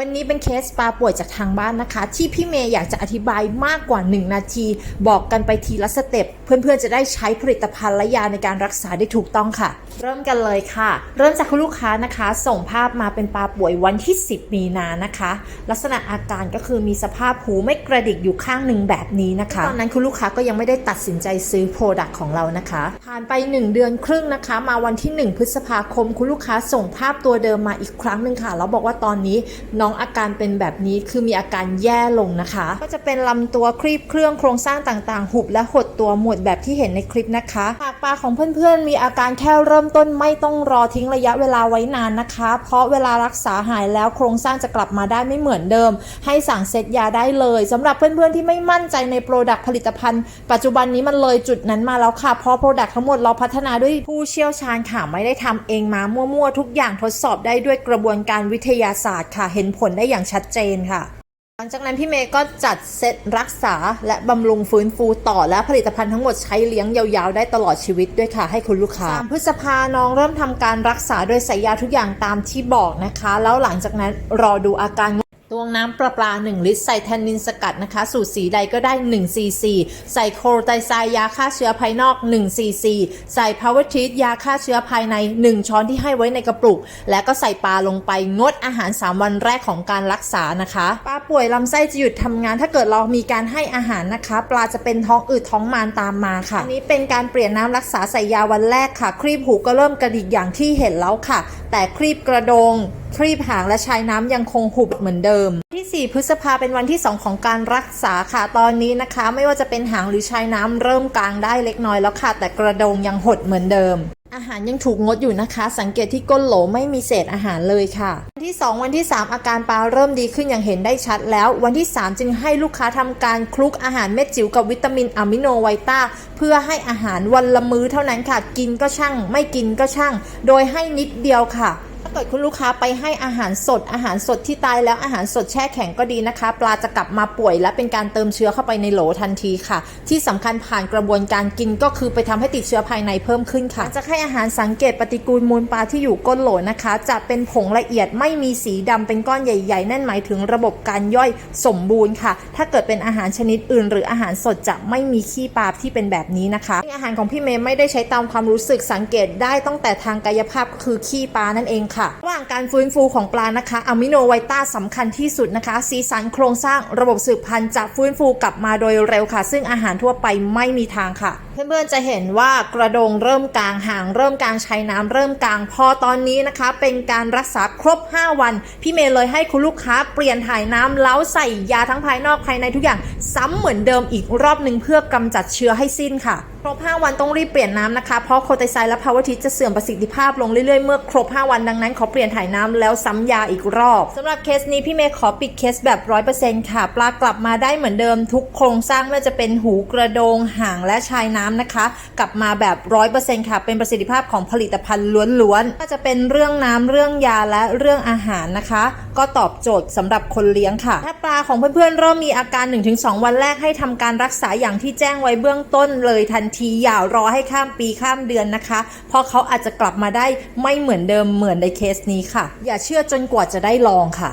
วันนี้เป็นเคสปลาป่วยจากทางบ้านนะคะ ที่พี่เมย์อยากจะอธิบายมากกว่า 1 นาที บอกกันไปทีละสเต็ปเพื่อนๆจะได้ใช้ผลิตภัณฑ์และยาในการรักษาได้ถูกต้องค่ะ เริ่มกันเลยค่ะ เริ่มจากคุณลูกค้านะคะ ส่งภาพมาเป็นปลาป่วยวันที่ 10 มีนานะคะ ลักษณะอาการก็คือมีสภาพหูไม่กระดิกอยู่ข้างหนึ่งแบบนี้นะคะตอนนั้นคุณลูกค้าก็ยังไม่ได้ตัดสินใจซื้อโปรดักต์ของเรานะคะ ผ่านไป 1 เดือนครึ่งนะคะ มาวันที่ 1 พฤษภาคม คุณลูกค้าส่งภาพตัวเดิมมาอีกครั้งหนึ่งค่ะแล้วบอกว่าตอนนี้น้องอาการเป็นแบบนี้คือมีอาการแย่ลงนะคะ ก็จะเป็นลำตัวครีบเครื่องโครงสร้างต่างๆ หุบและหดตัวหมดแบบที่เห็นในคลิปนะคะหากปลาของเพื่อนๆ มีอาการแค่เริ่มต้นไม่ต้องรอทิ้งระยะเวลาไว้นานนะคะ เพราะเวลารักษาหายแล้วโครงสร้างจะกลับมาได้ไม่เหมือนเดิม ให้สั่งเซตยาได้เลยสำหรับเพื่อนๆ ที่ไม่มั่นใจในโปรดักต์ผลิตภัณฑ์ ปัจจุบันนี้มันเลยจุดนั้นมาแล้วค่ะ เพราะโปรดักต์ทั้งหมดเราพัฒนาด้วยผู้เชี่ยวชาญค่ะไม่ได้ทำเองมามั่วๆ ทุกอย่างทดสอบได้ด้วยกระบวนการวิทยาศาสตร์ค่ะเห็นผลได้อย่างชัดเจนค่ะ หลังจากนั้นพี่เมย์ก็จัดเซตรักษาและบำรุงฟื้นฟูต่อและผลิตภัณฑ์ทั้งหมดใช้เลี้ยงยาวๆ ได้ตลอดชีวิตด้วยค่ะให้คุณลูกค้าพฤษภาน้องเริ่มทำการรักษาโดยใส่ยาทุกอย่างตามที่บอกนะคะ แล้วหลังจากนั้นรอดูอาการ ตวงน้ำประปลา 1 ลิตร ใส่แทนนินสกัดนะคะ สูตรสีใดก็ได้ 1 ซีซี ใส่โคลไตซายยาฆ่าเชื้อภายนอก 1 ซีซี ใส่พาวเวอร์ทรียาฆ่าเชื้อภายใน 1 ช้อนที่ให้ไว้ในกระปุก และก็ใส่ปลาลงไปงดอาหาร 3 วันแรกของการรักษานะคะ ปลาป่วยลำไส้จะหยุดทำงาน ถ้าเกิดเรามีการให้อาหารนะคะ ปลาจะเป็นท้องอืดท้องมานตามมาค่ะอันนี้เป็นการเปลี่ยนน้ำรักษาใส่ยาวันแรกค่ะ ครีบหูก็เริ่มกระดิกอย่างที่เห็นแล้วค่ะ แต่ครีบกระโดง ครีบหางและชายน้ำยังคงหุบเหมือนเดิม ที่ 4 พฤษภาเป็นวันที่ 2 ของการรักษาค่ะตอนนี้นะคะ ไม่ว่าจะเป็นหางหรือชายน้ำเริ่มกลางได้เล็กน้อยแล้วค่ะ แต่กระดงยังหดเหมือนเดิมอาหารยังถูกงดอยู่นะคะ สังเกตที่ก้นโหลไม่มีเศษอาหารเลยค่ะ วันที่ 2 วันที่ 3 อาการปลาเริ่มดีขึ้นอย่างเห็นได้ชัดแล้ว วันที่ 3 จึงให้ลูกค้าทำการคลุกอาหารเม็ดจิ๋วกับวิตามินอะมิโนไวต้า เพื่อให้อาหารวันละมื้อเท่านั้นค่ะ กินก็ช่าง ไม่กินก็ช่าง โดยให้นิดเดียวค่ะ ถ้าเกิดคุณลูกค้าไปให้อาหารสด อาหารสดที่ตายแล้วอาหารสดแช่แข็งก็ดีนะคะ ปลาจะกลับมาป่วยและเป็นการเติมเชื้อเข้าไปในโหลทันทีค่ะ ที่สำคัญผ่านกระบวนการกินก็คือไปทำให้ติดเชื้อภายในเพิ่มขึ้นค่ะจะให้อาหารสังเกตปฏิกูลมูลปลาที่อยู่ก้นโหลนะคะ จะเป็นผงละเอียดไม่มีสีดำเป็นก้อนใหญ่ ๆ นั่นหมายถึงระบบการย่อยสมบูรณ์ค่ะ ถ้าเกิดเป็นอาหารชนิดอื่น หรืออาหารสดจะไม่มีขี้ปลาที่เป็นแบบนี้นะคะอาหารของพี่เมย์ไม่ได้ใช้ตามความรู้สึกสังเกตได้ตั้งแต่ทางกายภาพก็คือขี้ปลานั่นเองค่ะระหว่างการฟื้นฟูของปลานะคะอะมิโนไวต้าสำคัญที่สุดนะคะ สีสันโครงสร้างระบบสืบพันธุ์จะฟื้นฟูกลับมาโดยเร็วค่ะ ซึ่งอาหารทั่วไปไม่มีทางค่ะ เพื่อนๆจะเห็นว่ากระดงเริ่มกลางหางเริ่มกลางใชายน้ำเริ่มกลางพอตอนนี้นะคะ เป็นการรักษาครบ 5 วัน พี่เมย์เลยให้คุณลูกค้าเปลี่ยนถ่ายน้ำแล้วใส่ยาทั้งภายนอกภายในทุกอย่าง ซ้ำเหมือนเดิมอีกรอบหนึ่งเพื่อกำจัดเชื้อให้สิ้นค่ะ รบ 5 วันต้องรีบเปลี่ยนน้ำนะคะ เพราะโคไตไซด์และพาวทิจะเสื่อมประสิทธิภาพลงเรื่อยๆ เมื่อครบ 5 วันดังนั้นขอเปลี่ยนถ่ายน้ำแล้วซ้ำยาอีกรอบสำหรับเคสนี้พี่เมย์ขอปิดเคสแบบ 100%ค่ะ ปลากลับมาได้เหมือนเดิมทุกโครงสร้างไม่ว่าจะเป็นหูกระโดงหางและชายน้ำนะคะ กลับมาแบบ 100%ค่ะ เป็นประสิทธิภาพของผลิตภัณฑ์ล้วนๆก็จะเป็นเรื่องน้ำเรื่องยาและเรื่องอาหารนะคะ ก็ตอบโจทย์สำหรับคนเลี้ยงค่ะ ถ้าปลาของเพื่อนๆเริ่มมีอาการ 1-2 วันแรกให้ทำการรักษาอย่างที่แจ้งไว้เบื้องต้นเลยทันทีอย่ารอให้ข้ามปีข้ามเดือนนะคะ เพราะเขาอาจจะกลับมาได้ไม่เหมือนเดิมเหมือนในเคสนี้ค่ะ อย่าเชื่อจนกว่าจะได้ลองค่ะ